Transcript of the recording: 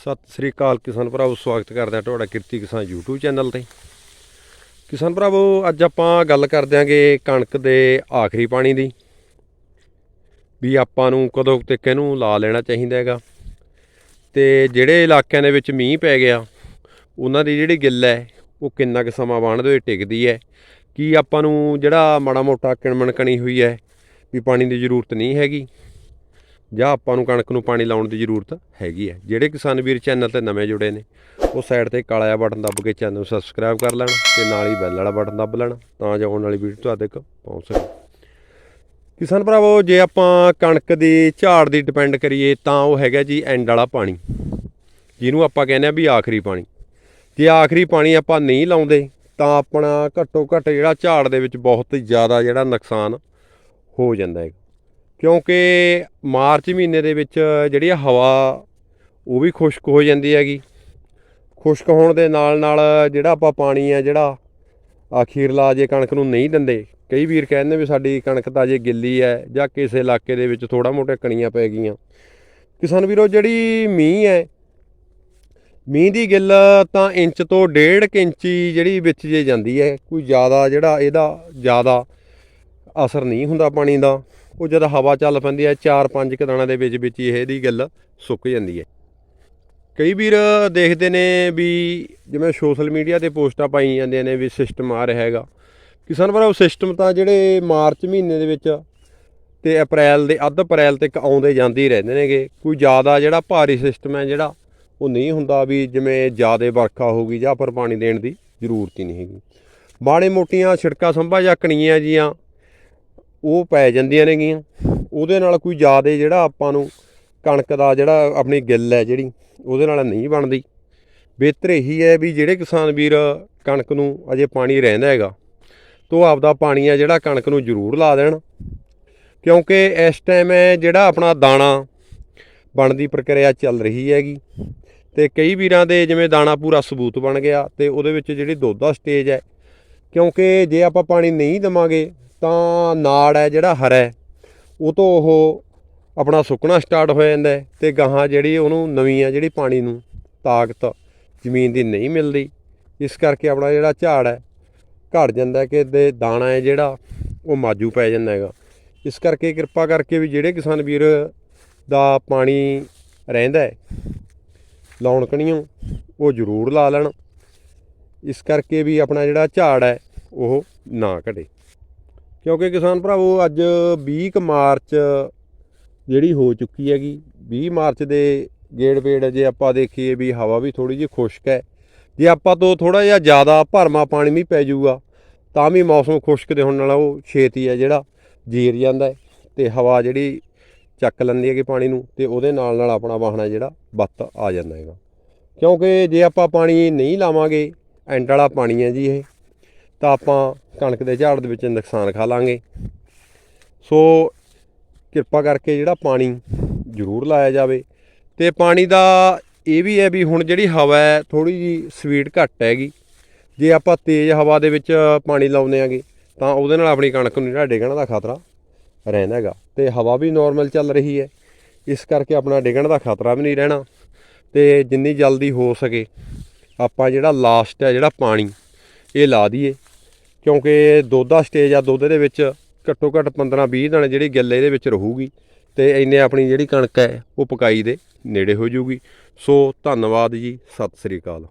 ਸਤਿ ਸ੍ਰੀ ਅਕਾਲ ਕਿਸਾਨ ਭਰਾਵੋ, ਸਵਾਗਤ ਕਰਦੇ ਹਾਂ ਤੁਹਾਡਾ ਕਿਰਤੀ ਕਿਸਾਨ YouTube ਚੈਨਲ ਤੇ। ਕਿਸਾਨ ਭਰਾਵੋ, ਅੱਜ ਆਪਾਂ ਗੱਲ ਕਰ ਦਿਆਂਗੇ ਕਣਕ ਦੇ ਆਖਰੀ ਪਾਣੀ ਦੀ, ਵੀ ਆਪਾਂ ਨੂੰ ਕਦੋਂ ਤੇ ਕਿਹਨੂੰ ਲਾ ਲੈਣਾ ਚਾਹੀਦਾ ਹੈਗਾ। ਤੇ ਜਿਹੜੇ ਇਲਾਕਿਆਂ ਦੇ ਵਿੱਚ ਮੀਂਹ ਪੈ ਗਿਆ, ਉਹਨਾਂ ਦੀ ਜਿਹੜੀ ਗਿੱਲ ਹੈ, ਉਹ ਕਿੰਨਾ ਕੁ ਸਮਾਂ ਬਾਣਦੇ ਹੋਏ ਟਿਕਦੀ ਹੈ? ਕੀ ਆਪਾਂ ਨੂੰ ਜਿਹੜਾ ਮਾੜਾ ਮੋਟਾ ਕਿਣਮਣ ਕਣੀ ਹੋਈ ਹੈ, ਵੀ ਪਾਣੀ ਦੀ ਜ਼ਰੂਰਤ ਨਹੀਂ ਹੈਗੀ? ਜਾਂ ਆਪਾਂ ਨੂੰ ਕਣਕ ਨੂੰ ਪਾਣੀ ਲਾਉਣ ਦੀ ਜ਼ਰੂਰਤ ਹੈਗੀ ਹੈ। ਜਿਹੜੇ ਕਿਸਾਨ ਵੀਰ ਚੈਨਲ ਤੇ ਨਵੇਂ ਜੁੜੇ ਨੇ, ਉਹ ਸਾਈਡ ਤੇ ਕਾਲਾ ਜਿਹਾ ਬਟਨ ਦੱਬ ਕੇ ਚੈਨਲ ਨੂੰ ਸਬਸਕ੍ਰਾਈਬ ਕਰ ਲੈਣ ਤੇ ਨਾਲ ਹੀ ਬੈਲ ਵਾਲਾ ਬਟਨ ਦੱਬ ਲੈਣ ਤਾਂ ਜੋ ਆਉਣ ਵਾਲੀ ਵੀਡੀਓ ਤੁਹਾਡੇ ਤੱਕ ਪਹੁੰਚ ਸਕੇ। ਕਿਸਾਨ ਭਰਾਵੋ, ਜੇ ਆਪਾਂ ਕਣਕ ਦੀ ਝਾੜ ਦੀ ਡਿਪੈਂਡ ਕਰੀਏ ਤਾਂ ਉਹ ਹੈਗਾ ਜੀ ਐਂਡ ਵਾਲਾ ਪਾਣੀ, ਜਿਹਨੂੰ ਆਪਾਂ ਕਹਿੰਦੇ ਆ ਵੀ ਆਖਰੀ ਪਾਣੀ। ਜੇ ਆਖਰੀ ਪਾਣੀ ਆਪਾਂ ਨਹੀਂ ਲਾਉਂਦੇ ਤਾਂ ਆਪਣਾ ਘੱਟੋ ਘੱਟ ਜਿਹੜਾ ਝਾੜ ਦੇ ਵਿੱਚ ਬਹੁਤ ਜ਼ਿਆਦਾ ਜਿਹੜਾ ਨੁਕਸਾਨ ਹੋ ਜਾਂਦਾ ਹੈ ਕਿਉਂਕਿ ਮਾਰਚ ਮਹੀਨੇ ਦੇ ਵਿੱਚ ਜਿਹੜੀ ਹਵਾ, ਉਹ ਵੀ ਖੁਸ਼ਕ ਹੋ ਜਾਂਦੀ ਹੈਗੀ। ਖੁਸ਼ਕ ਹੋਣ ਦੇ ਨਾਲ ਨਾਲ ਜਿਹੜਾ ਆਪਾਂ ਪਾਣੀ ਹੈ ਜਿਹੜਾ ਅਖੀਰਲਾ ਜੇ ਕਣਕ ਨੂੰ ਨਹੀਂ ਦਿੰਦੇ। ਕਈ ਵੀਰ ਕਹਿੰਦੇ ਵੀ ਸਾਡੀ ਕਣਕ ਤਾਂ ਜੇ ਗਿੱਲੀ ਹੈ ਜਾਂ ਕਿਸੇ ਇਲਾਕੇ ਦੇ ਵਿੱਚ ਥੋੜਾ ਮੋਟਾ ਕਣੀਆਂ ਪੈ ਗਈਆਂ। ਕਿਸਾਨ ਵੀਰੋ, ਜਿਹੜੀ ਮੀਂਹ ਹੈ ਮੀਂਹ ਦੀ ਗਿੱਲ ਤਾਂ ਇੰਚ ਤੋਂ ਡੇਢ ਕੁ ਇੰਚੀ ਜਿਹੜੀ ਵਿੱਚ ਜੇ ਜਾਂਦੀ ਹੈ ਕੋਈ ਜ਼ਿਆਦਾ ਜਿਹੜਾ ਇਹਦਾ ਜ਼ਿਆਦਾ ਅਸਰ ਨਹੀਂ ਹੁੰਦਾ ਪਾਣੀ ਦਾ। ਉਹ ਜਦ ਹਵਾ ਚੱਲ ਪੈਂਦੀ ਹੈ 4-5 ਦਿਨਾਂ ਦੇ ਵਿੱਚ ਵਿੱਚ ਹੀ ਇਹਦੀ ਗੱਲ ਸੁੱਕ ਜਾਂਦੀ ਹੈ। ਕਈ ਵੀਰ ਦੇਖਦੇ ਨੇ ਵੀ ਜਿਵੇਂ ਸੋਸ਼ਲ ਮੀਡੀਆ ਤੇ ਪੋਸਟਾਂ ਪਾਈ ਜਾਂਦੀਆਂ ਨੇ ਵੀ ਸਿਸਟਮ ਆ ਰਿਹਾ ਹੈਗਾ। ਕਿਸਾਨ ਭਰਾ ਸਿਸਟਮ ਤਾਂ ਜਿਹੜੇ ਮਾਰਚ ਮਹੀਨੇ ਦੇ ਵਿੱਚ ਤੇ ਅਪ੍ਰੈਲ ਦੇ, ਅੱਧ ਅਪ੍ਰੈਲ ਤੱਕ ਆਉਂਦੇ ਜਾਂਦੇ ਹੀ ਰਹਿੰਦੇ ਨੇਗੇ। ਕੋਈ ਜ਼ਿਆਦਾ ਜਿਹੜਾ ਭਾਰੀ ਸਿਸਟਮ ਹੈ ਜਿਹੜਾ, ਉਹ ਨਹੀਂ ਹੁੰਦਾ ਵੀ ਜਿਵੇਂ ਜ਼ਿਆਦਾ ਵਰਖਾ ਹੋਊਗੀ ਜਾਂ ਪਰ ਪਾਣੀ ਦੇਣ ਦੀ ਜ਼ਰੂਰਤ ਹੀ ਨਹੀਂ ਹੈਗੀ। ਬਾੜੇ ਮੋਟੀਆਂ ਛਿੜਕਾ ਸੰਭਾ ਜਾਂ ਕਣੀਆਂ ਜੀਆਂ ਉਹ ਪੈ ਜਾਂਦੀਆਂ ਨੇਗੀਆਂ। ਉਹਦੇ ਨਾਲ ਕੋਈ ਜ਼ਿਆਦਾ ਜਿਹੜਾ ਆਪਾਂ ਨੂੰ ਕਣਕ ਦਾ ਜਿਹੜਾ ਆਪਣੀ ਗਿੱਲ ਹੈ ਜਿਹੜੀ, ਉਹਦੇ ਨਾਲ ਨਹੀਂ ਬਣਦੀ। ਬਿਹਤਰ ਇਹੀ ਹੈ ਵੀ ਜਿਹੜੇ ਕਿਸਾਨ ਵੀਰ ਕਣਕ ਨੂੰ ਅਜੇ ਪਾਣੀ ਰਹਿੰਦਾ ਹੈਗਾ, ਤੋ ਆਪਦਾ ਪਾਣੀ ਆ ਜਿਹੜਾ ਕਣਕ ਨੂੰ ਜ਼ਰੂਰ ਲਾ ਦੇਣ। ਕਿਉਂਕਿ ਇਸ ਟਾਈਮ ਹੈ ਜਿਹੜਾ ਆਪਣਾ ਦਾਣਾ ਬਣਨ ਦੀ ਪ੍ਰਕਿਰਿਆ ਚੱਲ ਰਹੀ ਹੈਗੀ, ਤੇ ਕਈ ਵੀਰਾਂ ਦੇ ਜਿਵੇਂ ਦਾਣਾ ਪੂਰਾ ਸਬੂਤ ਬਣ ਗਿਆ, ਤੇ ਉਹਦੇ ਵਿੱਚ ਜਿਹੜੀ ਦੁੱਧ ਦਾ ਸਟੇਜ ਹੈ, ਕਿਉਂਕਿ ਜੇ ਆਪਾਂ ਪਾਣੀ ਨਹੀਂ ਦਵਾਂਗੇ ਤਾਂ ਨਾੜ ਹੈ ਜਿਹੜਾ ਹਰਾ ਹੈ, ਉਹ ਤੋਂ ਉਹ ਆਪਣਾ ਸੁੱਕਣਾ ਸਟਾਰਟ ਹੋ ਜਾਂਦਾ ਹੈ ਤੇ ਗਾਹਾਂ ਜਿਹੜੀ ਉਹਨੂੰ ਨਵੀਂ ਆ ਜਿਹੜੀ ਪਾਣੀ ਨੂੰ ਤਾਕਤ ਜ਼ਮੀਨ ਦੀ ਨਹੀਂ ਮਿਲਦੀ। ਇਸ ਕਰਕੇ ਆਪਣਾ ਜਿਹੜਾ ਝਾੜ ਹੈ, ਘਟ ਜਾਂਦਾ ਕਿ ਦੇ ਦਾਣਾ ਹੈ ਜਿਹੜਾ ਉਹ ਮਾਜੂ ਪੈ ਜਾਂਦਾ ਹੈਗਾ। ਇਸ ਕਰਕੇ ਕਿਰਪਾ ਕਰਕੇ ਵੀ ਜਿਹੜੇ ਕਿਸਾਨ ਵੀਰ ਦਾ ਪਾਣੀ ਰਹਿੰਦਾ ਹੈ ਲਾਉਣ ਕਣੀਓ ਉਹ ਜ਼ਰੂਰ ਲਾ ਲੈਣ। ਇਸ ਕਰਕੇ ਵੀ ਆਪਣਾ ਜਿਹੜਾ ਝਾੜ ਹੈ, ਉਹ ਨਾ ਘਟੇ। ਕਿਉਂਕਿ ਕਿਸਾਨ ਭਰਾਵੋ, ਅੱਜ 20 ਕੁ ਮਾਰਚ ਜਿਹੜੀ ਹੋ ਚੁੱਕੀ ਹੈਗੀ 20 ਮਾਰਚ ਦੇ ਗੇੜ ਵੇੜ ਜੇ ਆਪਾਂ ਦੇਖੀਏ ਵੀ ਹਵਾ ਵੀ ਥੋੜੀ ਜਿਹੀ ਖੁਸ਼ਕ ਹੈ। ਜੇ ਆਪਾਂ ਤੋਂ ਥੋੜਾ ਜਿਹਾ ਜ਼ਿਆਦਾ ਭਰਮਾ ਪਾਣੀ ਵੀ ਪੈ ਜਾਊਗਾ, ਤਾਂ ਵੀ ਮੌਸਮ ਖੁਸ਼ਕ ਦੇ ਹੋਣ ਨਾਲ ਉਹ ਛੇਤੀ ਹੈ ਜਿਹੜਾ ਜੀਰ ਜਾਂਦਾ ਹੈ ਤੇ ਹਵਾ ਜਿਹੜੀ ਚੱਕ ਲੈਂਦੀ ਹੈਗੀ ਪਾਣੀ ਨੂੰ ਤੇ ਉਹਦੇ ਨਾਲ ਨਾਲ ਆਪਣਾ ਵਾਹਣਾ ਜਿਹੜਾ ਬੱਤ ਆ ਜਾਂਦਾ ਹੈਗਾ। ਕਿਉਂਕਿ ਜੇ ਆਪਾਂ ਪਾਣੀ ਨਹੀਂ ਲਾਵਾਂਗੇ, ਐਂਡ ਵਾਲਾ ਪਾਣੀ ਹੈ ਜੀ ਇਹ। ਤਾਂ ਆਪਾਂ ਕਣਕ ਦੇ ਝਾੜ ਦੇ ਵਿੱਚ ਨੁਕਸਾਨ ਖਾ ਲਾਂਗੇ। ਸੋ ਕਿਰਪਾ ਕਰਕੇ ਜਿਹੜਾ ਪਾਣੀ ਜ਼ਰੂਰ ਲਾਇਆ ਜਾਵੇ। ਤੇ ਪਾਣੀ ਦਾ ਇਹ ਵੀ ਹੈ ਵੀ ਹੁਣ ਜਿਹੜੀ ਹਵਾ ਹੈ ਥੋੜੀ ਜੀ ਸਪੀਡ ਘੱਟ ਹੈਗੀ। ਜੇ ਆਪਾਂ ਤੇਜ਼ ਹਵਾ ਦੇ ਵਿੱਚ ਪਾਣੀ ਲਾਉਂਦੇ ਆਂਗੇ, ਤਾਂ ਉਹਦੇ ਨਾਲ ਆਪਣੀ ਕਣਕ ਨੂੰ ਜਿਹੜਾ ਡਿੱਗਣ ਦਾ ਖਤਰਾ ਰਹਿੰਦਾ ਹੈਗਾ। ਤੇ ਹਵਾ ਵੀ ਨਾਰਮਲ ਚੱਲ ਰਹੀ ਹੈ। ਇਸ ਕਰਕੇ ਆਪਣਾ ਡਿੱਗਣ ਦਾ ਖਤਰਾ ਵੀ ਨਹੀਂ ਰਹਿਣਾ। ਤੇ ਜਿੰਨੀ ਜਲਦੀ ਹੋ ਸਕੇ ਆਪਾਂ ਜਿਹੜਾ ਲਾਸਟ ਹੈ, ਜਿਹੜਾ ਪਾਣੀ, ਇਹ ਲਾ ਦਈਏ। ਕਿਉਂਕਿ ਦੁੱਧ ਦਾ ਸਟੇਜ ਆ, ਦੁੱਧ ਦੇ ਵਿੱਚ ਘੱਟੋ ਘੱਟ 15 20 ਦਿਨ ਜਿਹੜੀ ਗਿੱਲ ਇਹਦੇ ਵਿੱਚ ਰਹੂਗੀ ਤੇ ਇੰਨੇ ਆਪਣੀ ਜਿਹੜੀ ਕਣਕ ਹੈ, ਉਹ ਪਕਾਈ ਦੇ ਨੇੜੇ ਹੋ ਜੂਗੀ ਸੋ ਧੰਨਵਾਦ ਜੀ, ਸਤਿ ਸ੍ਰੀ ਅਕਾਲ।